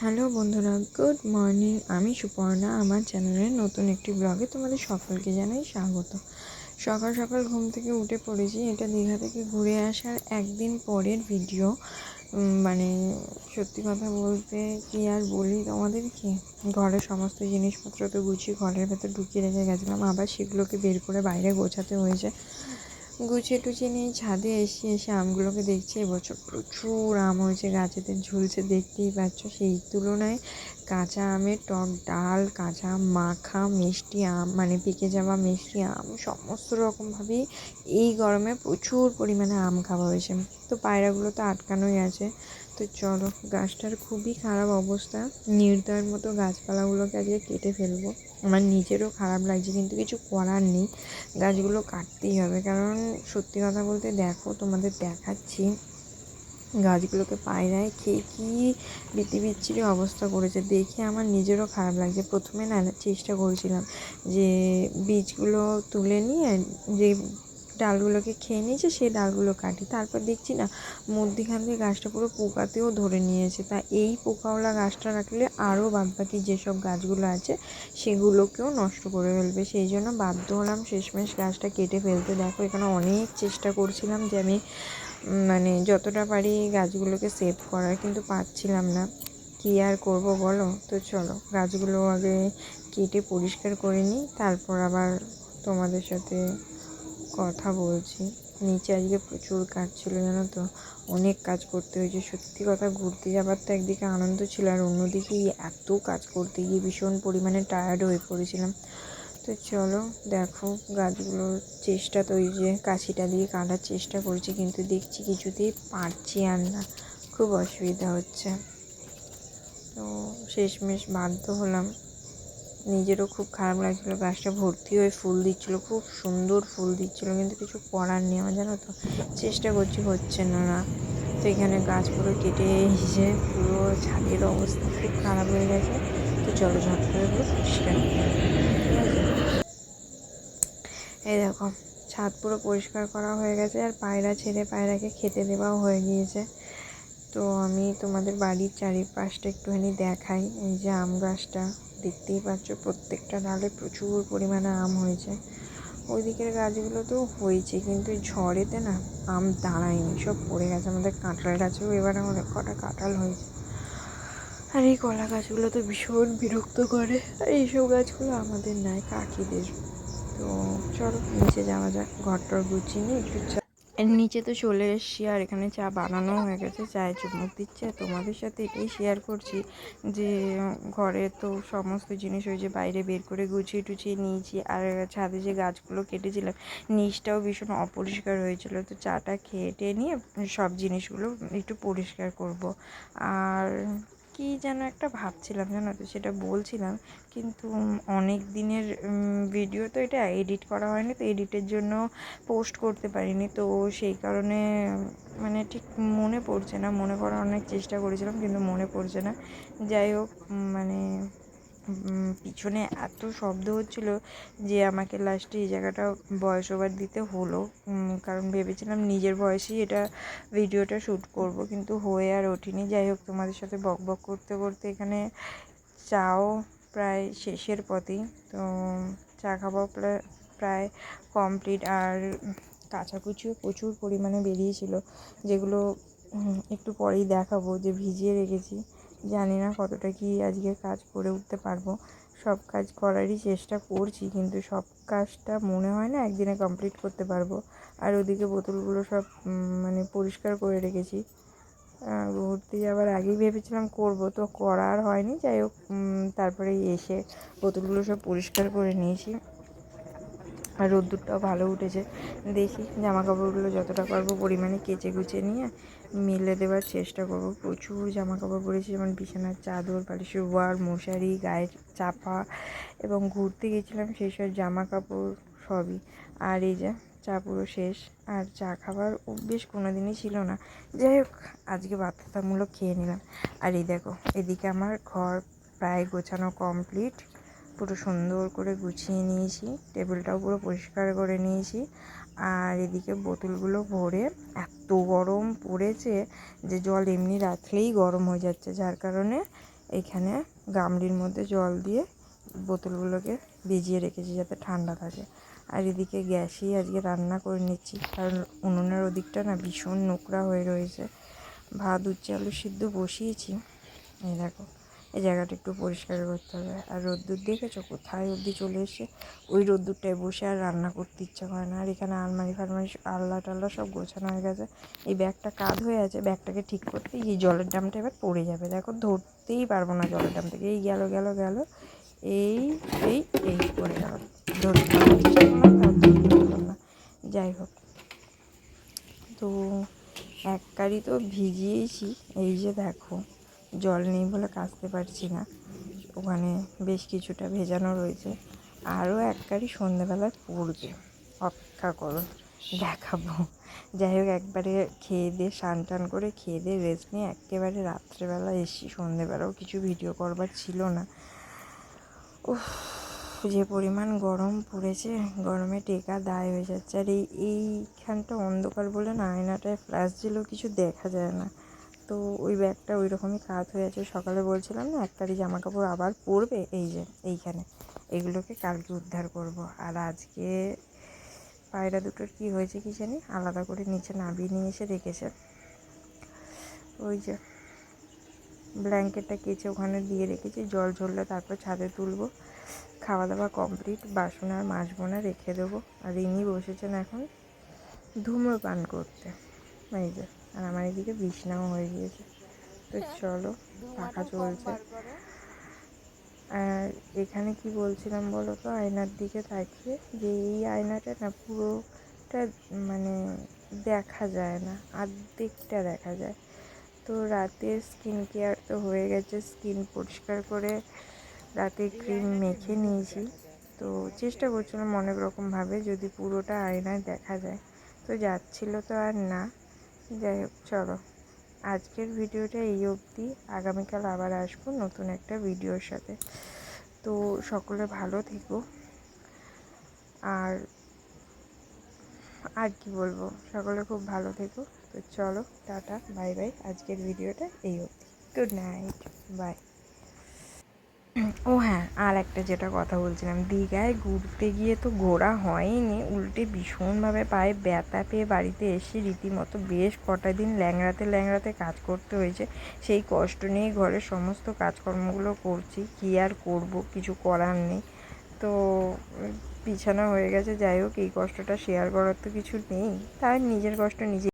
Hello বন্ধুরা, good morning. আমি সুপর্ণা, আমার চ্যানেলের নতুন একটি ব্লগে তোমাদের সকলকে জানাই স্বাগত। সকাল সকাল ঘুম থেকে উঠে পড়েছি, এটা দীঘা থেকে ঘুরে আসার একদিন পরের ভিডিও। মানে সত্যি কথা বলতে কি আর বলি তোমাদেরকে ঘরের সমস্ত জিনিসপত্র তো গুছিয়ে ঘরের ভেতর ঢুকিয়ে রেখে গেছিলাম, আবার সেগুলোকে বের করে বাইরে গোছাতে হয়েছে। গুছিয়ে টুচিয়ে নিয়ে ছাদে এসে এসে আমগুলোকে দেখছি এবছর প্রচুর আম হয়েছে, গাছেতে ঝুলছে, দেখতেই পাচ্ছ সেই তুলনায়। কাঁচা আমের টক ডাল, কাঁচা মাখা, মিষ্টি আম মানে পেকে যাওয়া মিষ্টি আম, সমস্ত রকমভাবেই এই গরমে প্রচুর পরিমাণে আম খাওয়া হয়েছে। তো পায়রাগুলো তো আটকানোই আছে। তো চলো, গাছটার খুবই খারাপ অবস্থা। নির্দয়ের মতো গাছপালাগুলোকে আজকে কেটে ফেলব। আমার নিজেরও খারাপ লাগছে, কিন্তু কিছু করার নেই। গাছগুলো কাটতেই হবে, কারণ সত্যি কথা বলতে দেখো, তোমাদের দেখাচ্ছি। গাছগুলোকে পায়রায় খেয়ে কী বিতি বিচ্ছিরি অবস্থা করেছে, দেখে আমার নিজেরও খারাপ লাগছে। প্রথমে না, চেষ্টা করেছিলাম যে বীজগুলো তুলে নিয়ে যে ডালগুলোকে খেয়ে নিয়েছে সেই ডালগুলো কাটি। তারপর দেখছি না, মধ্যিখান দিয়ে গাছটা পুরো পোকাতেও ধরে নিয়েছে। তা এই পোকাওয়ালা গাছটা রাখলে আরও বাদবাকি যেসব গাছগুলো আছে, সেগুলোকেও নষ্ট করে ফেলবে। সেই জন্য বাধ্য হলাম শেষমেশ গাছটা কেটে ফেলতে। দেখো, এখানে অনেক চেষ্টা করছিলাম যে আমি মানে যতটা পারি গাছগুলোকে সেভ করার, কিন্তু পাচ্ছিলাম না। কী আর করব বলো? তো চলো, গাছগুলো আগে কেটে পরিষ্কার করে নিই, তারপর আবার তোমাদের সাথে কথা বলছি। নিচে আজকে প্রচুর কাজ ছিল, জানো তো? অনেক কাজ করতে হয়েছে। সত্যি কথা ঘুরতে যাবার তো একদিকে আনন্দ ছিল, আর অন্যদিকে এত কাজ করতে গিয়ে ভীষণ পরিমাণে টায়ার্ড হয়ে পড়েছিলাম। তো চলো, দেখো গাছগুলোর চেষ্টা তো ওই যে কাছিটা দিয়ে কাটার চেষ্টা করছি, কিন্তু দেখছি কিছুতেই পারছি আর না। খুব অসুবিধা হচ্ছে। তো শেষমেশ বাধ্য হলাম। নিজেরও খুব খারাপ লাগছিল। গাছটা ভর্তি হয়ে ফুল দিচ্ছিল, খুব সুন্দর ফুল দিচ্ছিল, কিন্তু কিছু করার নেই আমার, জানো তো? চেষ্টা করছি, হচ্ছে না না। তো এখানে গাছ পুরো কেটে এসে পুরো ছাদের অবস্থা খুব খারাপ হয়ে গেছে। তো চলো, ঝট করে পুরো পরিষ্কার এই দেখো, ছাদ পুরো পরিষ্কার করা হয়ে গেছে, আর পায়রা ছেড়ে পায়রাকে খেতে দেওয়াও হয়ে গিয়েছে। তো আমি তোমাদের বাড়ির চারিপাশটা একটুখানি দেখাই। এই যে আম গাছটা, দেখতেই পাচ্ছ প্রত্যেকটা ডালে প্রচুর পরিমাণে আম হয়েছে। ওই দিকের গাছগুলো তো হয়েছে, কিন্তু ঝড়েতে না আম দাঁড়ায়নি, সব পড়ে গেছে। আমাদের কাঁঠাল গাছেও এবার অনেক কটা কাঁঠাল হয়েছে। আর এই কলা গাছগুলো তো ভীষণ বিরক্ত করে। আর এইসব গাছগুলো আমাদের নাই, কাকিদের। তো চলো নিচে যাওয়া যাক, ঘরটর গুছিয়ে নিয়ে একটু নিচে তো চলে এসছি আর এখানে চা বানানো হয়ে গেছে, চায়ে চুমুক দিচ্ছে। তোমাদের সাথে এটাই শেয়ার করছি যে, ঘরে তো সমস্ত জিনিস ওই যে বাইরে বের করে গুছিয়ে টুছিয়ে নিয়েছি। আর ছাদে যে গাছগুলো কেটেছিলাম, নিচটাও ভীষণ অপরিষ্কার হয়েছিল। তো চাটা খেয়ে টেয়ে নিয়ে সব জিনিসগুলো একটু পরিষ্কার করব। আর কী যেন একটা ভাবছিলাম, জানো তো, সেটা বলছিলাম। কিন্তু অনেক দিনের ভিডিও তো এটা এডিট করা হয়নি, তো এডিটের জন্য পোস্ট করতে পারিনি। তো সেই কারণে মানে ঠিক মনে পড়ছে না। মনে করার অনেক চেষ্টা করেছিলাম, কিন্তু মনে পড়ছে না। যাই হোক মানে পিছনে এত শব্দ হচ্ছিল যে আমাকে লাস্টে এই জায়গাটা ভয়েস ওভার দিতে হলো। কারণ ভেবেছিলাম নিজের ভয়েসেই এটা ভিডিওটা শ্যুট করব, কিন্তু হয়ে আর ওঠেনি। যাই হোক, তোমাদের সাথে বক বক করতে করতে এখানে চাও প্রায় শেষের পথেই। তো, চা খাওয়া প্রায় কমপ্লিট আর কাচাকুচিও প্রচুর পরিমাণে বেরিয়েছিল, যেগুলো একটু পরেই দেখাবো যে ভিজিয়ে রেখেছি। জানি না কতটা কি আজকে কাজ করে উঠতে পারব। সব কাজ করারই চেষ্টা করছি, কিন্তু সব কাজটা মনে হয় না একদিনে কমপ্লিট করতে পারব। আর ওদিকে বোতলগুলো সব মানে পরিষ্কার করে রেখেছি। ঘুরতে যাওয়ার আগেই ভেবেছিলাম করব, তো করার হয়নি। যাই হোক তারপরে এসে বোতলগুলো সব পরিষ্কার করে নিয়েছি। আর রোদ্দুরটাও ভালো উঠেছে। দেখি জামা কাপড়গুলো যতটা পারব পরিমাণে কেচে কুচে নিয়ে মিলে দেওয়ার চেষ্টা করব। প্রচুর জামা কাপড় পরেছি, যেমন বিছানার চাদর, বালিশের ওয়ার মশারি, গায়ের চাপা এবং ঘুরতে গেছিলাম সেই সব জামা কাপড় সবই। আর এই যে, চা পুরো শেষ। আর চা খাবার অভ্যেস কোনো দিনই ছিল না। যাই হোক, আজকে বাধ্যতামূলক খেয়ে নিলাম। আর এই দেখো, এদিকে আমার ঘর প্রায় গোছানো কমপ্লিট পুরো সুন্দর করে গুছিয়ে নিয়েছি। টেবিলটাও পুরো পরিষ্কার করে নিয়েছি। আর এদিকে বোতলগুলো ভরে এত গরম পড়েছে যে জল এমনি রাখলেই গরম হয়ে যাচ্ছে, যার কারণে এইখানে গামলির মধ্যে জল দিয়ে বোতলগুলোকে ভিজিয়ে রেখেছি যাতে ঠান্ডা থাকে। আর এদিকে গ্যাসেই আজকে রান্না করে নিচ্ছি, কারণ উনুনের ওদিকটা না ভীষণ নোংরা হয়ে রয়েছে। ভাত, উচ্ছে, আলু সিদ্ধ বসিয়েছি। এই দেখো। এই জায়গাটা একটু পরিষ্কার করতে হবে। আর রোদ্দুর দেখেছ? কোথায় অবধি চলে এসে ওই রোদ্দুরটায় বসে আর রান্না করতে ইচ্ছা করে না। আর এখানে আলমারি ফালমারি আল্লা টাল্লা সব গোছানো হয়ে গেছে। এই ব্যাগটা কাঁধ হয়ে আছে, ব্যাগটাকে ঠিক করতে এই জলের ড্রামটা এবার পড়ে যাবে। দেখো, ধরতেই পারব না জলের ড্রাম থেকে। এই গেল গেল গেল। এই এই এই পড়ে গেল। না। যাই হোক। তো, এক কারি তো ভিজিয়েছি। এই যে দেখো। জল নেই বলে কাচতে পারছি না। ওখানে বেশ কিছুটা ভেজানো রয়েছে। আরও এক কারি সন্ধেবেলায় পড়বে অপেক্ষা করো, দেখাবো। যাই হোক, একবারে খেয়ে দিয়ে, স্নান টান করে খেয়ে দিয়ে রেস্ট নিয়ে একেবারে রাত্রেবেলা এসি সন্ধেবেলাও কিছু ভিডিও করবার ছিল না। উফ, যে পরিমাণ গরম পড়েছে, গরমে টেকা দায় হয়ে যাচ্ছে। আর এই, এইখানটা অন্ধকার বলে না, আয়নাটায় ফ্ল্যাশ দিলেও কিছু দেখা যায় না। তো ওই ব্যাগটা ওই রকমই কাত হয়ে আছে সকালে বলছিলাম না একটারি জামা কাপড় আবার পরবে? এই যে, এইখানে। এগুলোকে কালকে উদ্ধার করব। আর আজকে পায়রা দুটোর কি হয়েছে কি জানি? আলাদা করে নিচে নামিয়ে নিয়ে এসে রেখেছে। ওই যে, ব্ল্যাঙ্কেটটা কেচে ওখানে দিয়ে রেখেছি। জল ঝরলে তারপর ছাদে তুলবো। খাওয়া দাওয়া কমপ্লিট। বাসন আর মাজবো না, রেখে দেবো। আর ইনি বসেছেন এখন ধূম্রপান করতে। এই যে, আর আমার এদিকে বিছনাও হয়ে গিয়েছে। তো চলো, পাখা চলছে। আর এখানে কি বলছিলাম বলো তো? আয়নার দিকে তাকিয়ে যে এই আয়নাটা না পুরোটা মানে দেখা যায় না, আর্ধেকটা দেখা যায়। তো রাতে স্কিন কেয়ার তো হয়ে গেছে স্কিন পরিষ্কার করে রাতে ক্রিম মেখে নিয়েছি। তো চেষ্টা করছিলাম অনেক রকমভাবে যদি পুরোটা আয়নায় দেখা যায়। তো যাচ্ছিল তো আর না। যাই হোক, চলো। আজকের ভিডিওটা এই অবধি। আগামীকাল আবার আসব নতুন একটা ভিডিওর সাথে। তো সকলে ভালো থেকো। আর আর কি বলব? সকলে খুব ভালো থেকো। তো চলো, টাটা, বাই বাই। আজকের ভিডিওটা এই অবধি। Good night. বাই। ও হ্যাঁ আর একটা যেটা কথা বলছিলাম, দীঘায় ঘুরতে গিয়ে তো ঘোরা হয়নি, উল্টে ভীষণভাবে পায়ে ব্যথা পেয়ে বাড়িতে এসে রীতিমতো বেশ কটা দিন ল্যাংড়াতে ল্যাংড়াতে কাজ করতে হয়েছে। সেই কষ্ট নিয়েই ঘরের সমস্ত কাজকর্মগুলো করছি, কী আর করব কিছু করার নেই। তো বিছানা হয়ে গেছে, যাই হোক, এই কষ্টটা শেয়ার করার তো কিছু নেই। তাই নিজের কষ্ট নিজে